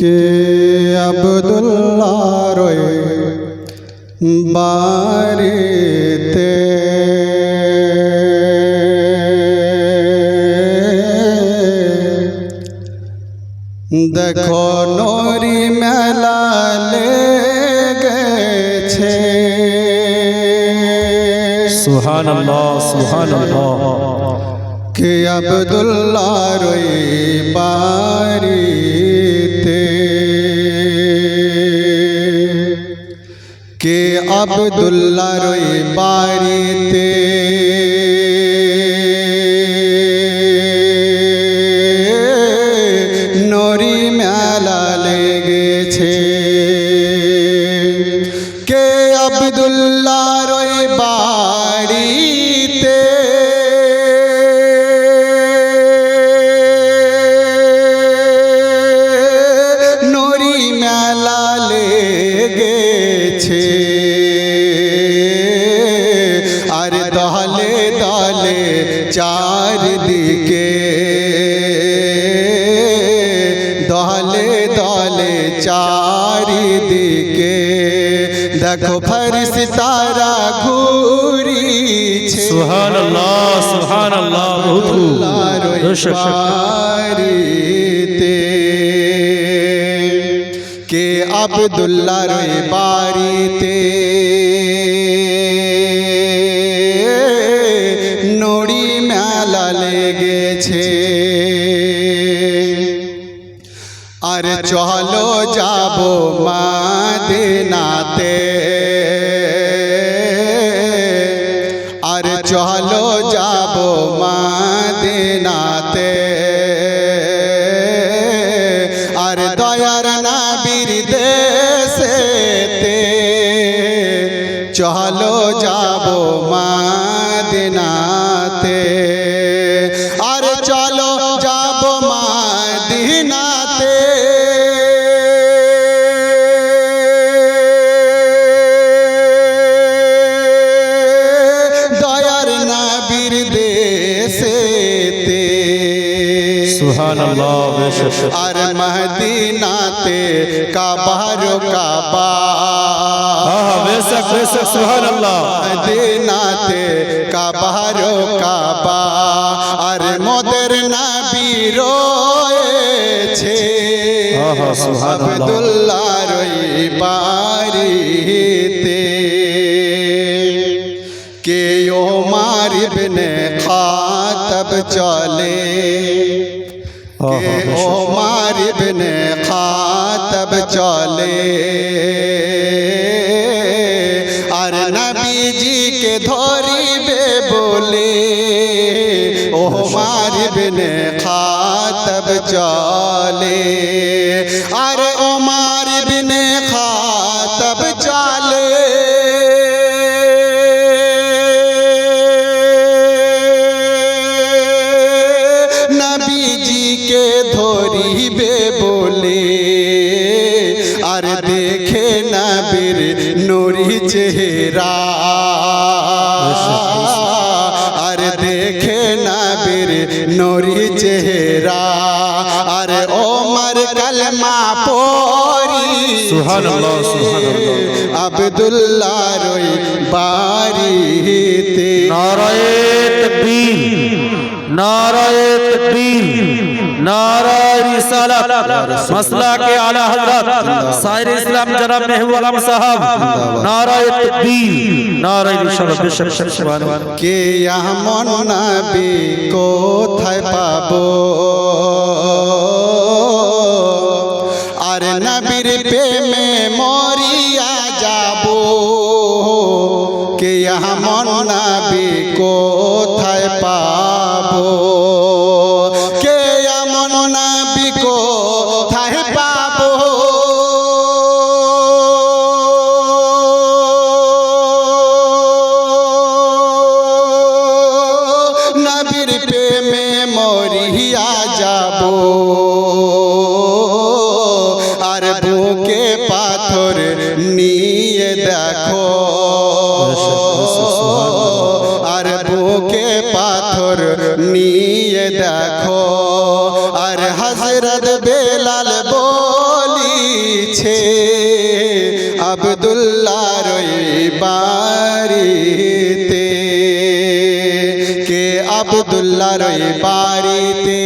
কে আবদুল্লাহ রয়ে বাড়িতে? দেখো নরি মেলা লেগেছে। সুহান সুহান কে আবদুল্লাহ রই বাড়িতে। কে আবদুল্লাহ রই বাড়িতে। নরি মেলা লেগেছে। কে আবদুল্লাহ চারদিকে। দলে দলে চারিদিকে। দেখো ফরস তারা ঘুরিছে। সুহান আল্লাহ সুহান আল্লাহ কে আবদুল্লাহ রয়ে বাড়িতে? লেগেছে আর চলো যাব মাদিনাতে। আর চলো যাব মাদিনাতে। আর দয়ার নাবির দেশেতে চলো যাব মাদিনাতে। আর মদিনাতে কাবারো কাবা বেশক বেশক সুহান আল্লাহ মদিনাতে কাবারো কাবা আর মোদের নবী রয়েছে। আব্দুল্লাহ রই বাড়িতে। কে ও মারিবনে খাতব চলে। কে ও মারিবনে খাতব চলে। আর নবীজিকে ধরিবে বলে। ওমার ইবনে খাতাব চলে। আর আর দেখে নবীর নুরি চেহারা। আর দেখে নবীর নুরি চেহারা। আর ওমর কলমা পড়ি সুবহানাল্লাহ, সুবহানাল্লাহ। আব্দুল্লাহ রই বাড়িতে। নারায়ে তকবীর নারায়ে তকবীর। নারায়ে রিসালাত মাসলা के आला हजरत साहिर इस्लाम जनाब महबूब आलम साहब नाराये तकबीर नाराये रिसालात बेशक सुभान अल्लाह কে এমন নবী কোথায় পাবো আর নবীর প্রেমে মরিয়া যাব কে এমন নবী কোথায় পাবো মরিয়া যাব। আর বুকে পাথর নিয়ে দেখো। আর বুকে পাথর নিয়ে দেখো। আর হজরত বেলাল বলিছে আবদুল্লাহ রই বাড়ি আবদুল্লাহ রই বাড়িতে।